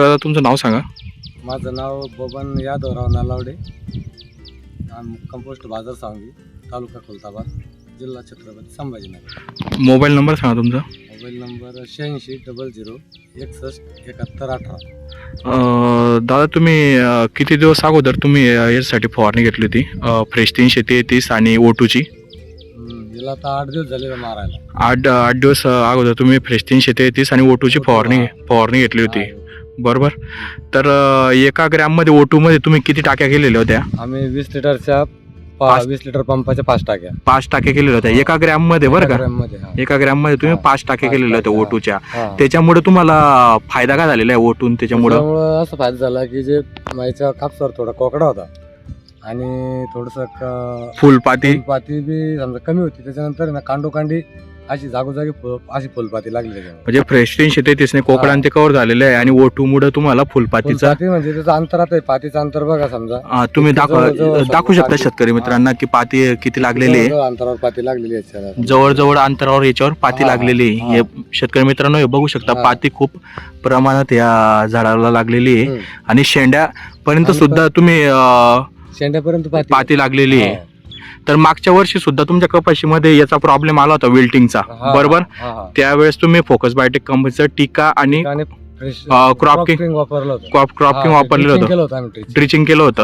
दादा तुमचं नाव सांगा. माझं नाव बबन यादवराव नालावडे. कंपोस्ट बाजार सांगी तालुका खुलताबाद जिल्हा छत्रपती संभाजीनगर. मोबाईल नंबर सांगा तुमचा. मोबाईल नंबर शहाऐंशी डबल झिरो एकसष्ट एकाहत्तर अठरा. दादा तुम्ही किती दिवस अगोदर तुम्ही अं, याच्यासाठी फवारणी घेतली होती? फ्रेश तीनशे तेहतीस आणि ओटूची हम्म, याला आता आठ दिवस झाले मारायला. आठ आठ दिवस अगोदर तुम्ही फ्रेश तीनशे तेहतीस आणि ओटूची फवारणी फवारणी घेतली होती. बरोबर. तर अं, एका ग्रॅममध्ये ओटूमध्ये तुम्ही किती टाक्या केलेल्या होत्या? आम्ही वीस लिटरच्या पा पाच- वीस लिटर पंपाच्या पाच टाक्या. पाच टाक्या केलेल्या होत्या. एका ग्रॅममध्ये बरं का? मध्ये हा. एका ग्रॅममध्ये तुम्ही हा, पाच टाक्या पाच केलेल्या होत्या टाक्या. ओटूच्या हा. त्याच्यामुळे तुम्हाला फायदा काय झालेला आहे ओटून त्याच्यामुळं? त्यामुळं असं फायदा झाला की जे माझ्या कापसावर थोडा कोकडा होता आणि थोडस फुलपाती? फुलपाती बी समजा कमी होती. त्याच्यानंतर ना कांडोकांडी अशी जागोजागी फु- अशी फुलपाती लागली त्याच्यामुळे. म्हणजे फ्रेश तीनशे तेहतीसने कोकडान ते कव्हर झालेलं आहे आणि ओटू मुळे तुम्हाला फुलपातीचा फुलपाती म्हणजे त्याचं अंतर आता आहे, पातीचं अंतर बघा समजा हा, तुम्ही दाखव शकता पाती- शेतकरी मित्रांना की पाती किती लागलेली आहे अंतरावर पाती लागलेली आहे. जवळजवळ अंतरावर याच्यावर पाती हा, लागलेली आहे हा. हे शेतकरी मित्रांनो हे बघू शकता हा. पाती खूप प्रमाणात या झाडाला लागलेली आहे हम्म. आणि शेंड्यापर्यंत आणि सुद्धा तुम्ही अं, शेंड्यापर्यंत पाती पाती लागलेली आहे हा. तर मागच्या वर्षी सुद्धा तुमच्या कपाशीमध्ये याचा प्रॉब्लेम आला होता विल्टिंगचा हा, बरोबर हा, हा. त्यावेळेस तुम्ही फोकस बायोटेक कंपनीचं टीका आणि आणि fresh- अं, crop crop king- king वापरलं होतं क्रॉप क्रॉपिंग वापरलेलं होतं. ड्रिचिंग केलं होतं.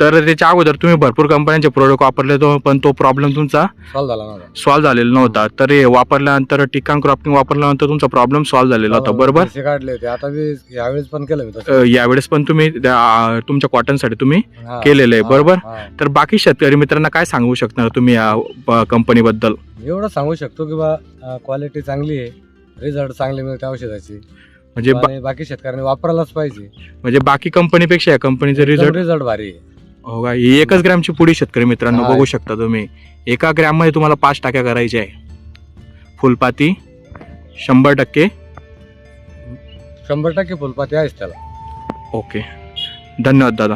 तर त्याच्या अगोदर तुम्ही भरपूर कंपन्यांचे प्रोडक्ट वापरले होते पण तो प्रॉब्लेम तुमचा Solve झाला नव्हता. सॉल्व्ह झालेला नव्हता. तर हे वापरल्यानंतर टिकाण क्रॉपिंग वापरल्यानंतर तुमचा प्रॉब्लेम सॉल्व्ह झालेला होता बरोबर? पैसे काढले होते. आता बी यावेळेस पण केलं मी तसं. अं, यावेळेस पण तुम्ही त्या- तुमच्या कॉटनसाठी तुम्ही हा, केलेलं आहे हा, बरोबर? हा. तर बाकी शेतकरी मित्रांना काय सांगू शकणार तुम्ही या कंपनीबद्दल एवढं सांगू शकतो की बा क्वालिटी चांगली आहे रिझल्ट चांगले मिळते औषधाची. म्हणजे बा- आणि बाकी शेतकऱ्यांनी वापरायलाच पाहिजे. म्हणजे बाकी कंपनीपेक्षा या कंपनीचा रिझल्ट रिझल्ट भारी आहे. हो का? ही एकच ग्रॅमची पुडी शेतकरी मित्रांनो हा. बघू शकता तुम्ही. एका ग्रॅममध्ये तुम्हाला पाच टाक्या करायच्या आहे. फुलपाती शंभर टक्के. शंभर टक्के फुलपाती आहेच त्याला. ओके. धन्यवाद दादा.